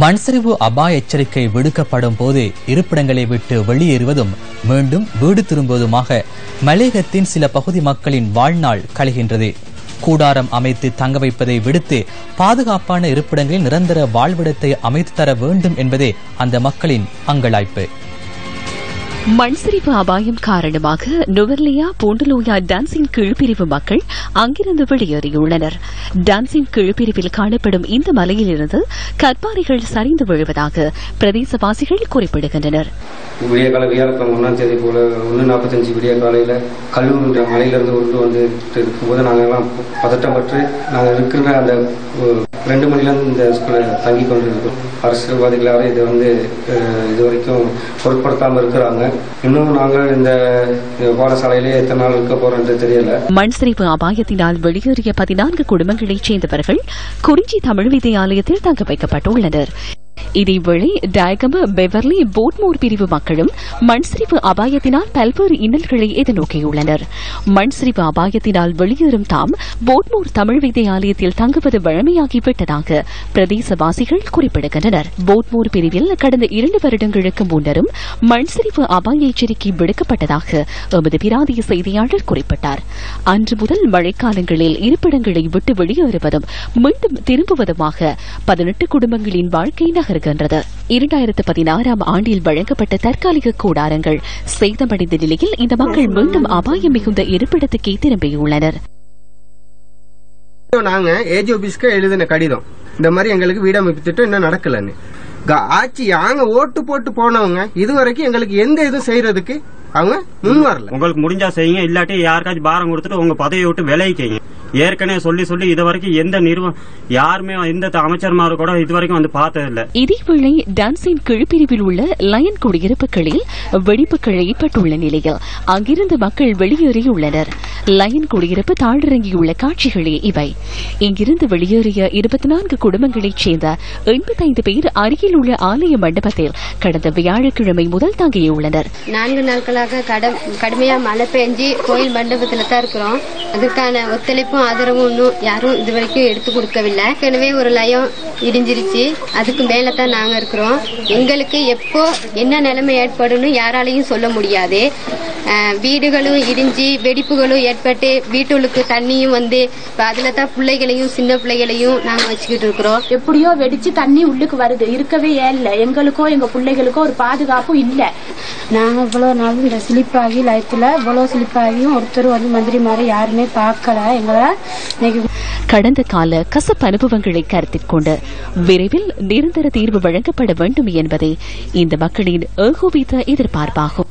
மண்சரிவு அபாய எச்சரிக்கை விடுக்கப்படும் போது இருப்பிடங்களை விட்டு வெளியேறுவதும் மீண்டும் வீடு திரும்புவதுமாக மலையகத்தின் சில பகுதி மக்களின் வாழ்நாள் கழிகின்றது. கூடாரம் அமைத்து தங்க வைப்பதை விடுத்து பாதுகாப்பான இருப்பிடங்களில் நிரந்தர வாழ்விடத்தை அமைத்து தர வேண்டும் என்பதே அந்த மக்களின் அங்கலாய்ப்பு மண்சரிவு அபாயம் காரணமாக நுவர்லியா பூண்டலோயா டான்சிங் கீழ்பிரிவு மக்கள் அங்கிருந்து வெளியேறியுள்ளனர். டான்சிங் கீழ்பிரிவில் காணப்படும் இந்த மலையிலிருந்து கற்பாறைகள் சரிந்து விழுவதாக பிரதேசவாசிகள் குறிப்பிடுகின்றனர். விடிய கால வியாழக்கிழமை ஒன்றாம் தேதி போல ஒன்று நாற்பத்தஞ்சு விடிய காலையில் கல்லூரின்ற மலையிலிருந்து உருண்டு வந்து இருக்கும்போது நாங்கள் எல்லாம் பதட்டப்பட்டு நாங்கள் இருக்கிற அந்த ரெண்டு மணிலேருந்து இந்த ஸ்கூலில் தங்கி கொண்டு இருக்கோம் அரசியல்வாதிகள் இதை வந்து இது வரைக்கும் பொருட்படுத்தாமல் இருக்கிறாங்க. இன்னும் நாங்கள் இந்த அஹ், பாடசாலையிலே எத்தனை நாள் இருக்க போறோம் என்று தெரியல. மண் மண்சரிவு அபாயத்தினால் வெளியேறிய பதினான்கு குடும்பங்களைச் சேர்ந்தவர்கள் குறிஞ்சி தமிழ் வித்தியாலயத்தில் தங்க வைக்கப்பட்டுள்ளனர். இதேவேளை டயகம பெவர்லி போட்மோர் பிரிவு மக்களும் மண்சரிவு அபாயத்தினால் பல்வேறு இன்னல்களை எதிர்நோக்கியுள்ளனர். மண்சரிவு அபாயத்தினால் வெளியேறும் தாம் போட்மோர் தமிழ் வித்தியாலயத்தில் தங்குவது வழமையாகிவிட்டதாக பிரதேசவாசிகள் குறிப்பிடுகின்றனர். போட்மோர் பிரிவில் கடந்த இரண்டு வருடங்களுக்கு முன்னரும் மண்சரிவு அபாய எச்சரிக்கை விடுக்கப்பட்டதாக எமது பிராந்திய செய்தியாளர் குறிப்பிட்டார். அன்று முதல் மழைக்காலங்களில் இருப்பிடங்களை விட்டு வெளியேறுவதும் மீண்டும் திரும்புவதுமாக பதினெட்டு குடும்பங்களின் வாழ்க்கை நகர்கின்றது இரண்டாயிரத்து பதினாறாம் ஆண்டில் வழங்கப்பட்ட தற்காலிக கூடாரங்கள். சேதமடைந்த நிலையில் இந்த மக்கள் மீண்டும் அபாயம் மிகுந்த இருப்பிடத்துக்கே திரும்பியுள்ளனர். நாங்க ஏஜி ஆபீஸ்க்கு எழுதின கடிதம். இந்த மாதிரி எங்களுக்கு வீடமைப்பு திட்டம் இன்னும் நடக்கலன்னு. ஆட்சி நாங்க ஓட்டு போட்டு போனவங்க இதுவரைக்கும் எங்களுக்கு எந்த இதுவும் செய்யறதுக்கு அவங்க முன் வரல. உங்களுக்கு முடிஞ்சா செய்யுங்க இல்லாட்டி யாருக்காச்சும் பாரம் கொடுத்துட்டு உங்க பதவியை விட்டு விலகிக்கீங்க. ஏற்கனவே சொல்லி சொல்லி இது வரைக்கும் எந்த நிறுவனம் யாருமே எந்த அமைச்சர்மாரு கூட இது வரைக்கும் வந்து பார்த்ததில்ல. இதேவேளை டான்சின் கீழ்பிரிவில் உள்ள லயன் குடியிருப்புகளில் வெடிப்புகள் ஏற்பட்டுள்ள நிலையில் அங்கிருந்து மக்கள் வெளியேறியுள்ளனர். லயன் குடியிருப்பு தாழிறங்கியுள்ள காட்சிகளே இவை. இங்கிருந்து வெளியேறிய இருபத்தி நான்கு குடும்பங்களைச் சேர்ந்த எண்பத்தைந்து பேர் அருகில் உள்ள ஆலய மண்டபத்தில் கடந்த வியாழக்கிழமை முதல் தங்கியுள்ளனர். நான்கு நாட்களாக கடம் கடுமையா மழை பெஞ்சு கோயில் மண்டபத்துல தான் இருக்கிறோம். அதுக்கான ஒத்துழைப்பும் ஆதரவும் இன்னும் யாரும் இது வரைக்கும் எடுத்து கொடுக்கவில்லை. ஏற்கனவே ஒரு லயம் இடிஞ்சிருச்சு. அதுக்கு மேல தான் நாங்க இருக்கிறோம். எங்களுக்கு எப்போ என்ன நிலைமை ஏற்படும்னு யாராலையும் சொல்ல முடியாது. வீடுகளும் இடிஞ்சு வெடிப்புகளும் ஏற்பட்டு வீட்டுகளுக்கு தண்ணியும் வந்து இப்ப அதுல தான் பிள்ளைகளையும் சின்ன பிள்ளைகளையும் நாங்க வச்சுக்கிட்டு இருக்கிறோம். எப்படியோ வெடிச்சு தண்ணி உள்ளுக்கு வருது. இருக்கவே இல்லை. எங்களுக்கோ எங்க பிள்ளைகளுக்கோ ஒரு பாதுகாப்பும் இல்லை. நாங்கள் இவ்வளோ நாள் இந்த சிலிப்பாகி லைஃப்பில் இவ்வளோ சிலிப்பாகியும் ஒருத்தர் வந்து மந்திரி மாதிரி யாருமே பார்க்கல. எங்களை இன்னைக்கு கடந்த கால கசப்பு அனுபவங்களை கருத்தில் கொண்டு விரைவில் நிரந்தர தீர்வு வழங்கப்பட வேண்டும் என்பதே இந்த மக்களின் ஏகோபித்த எதிர்பார்ப்பாகும்.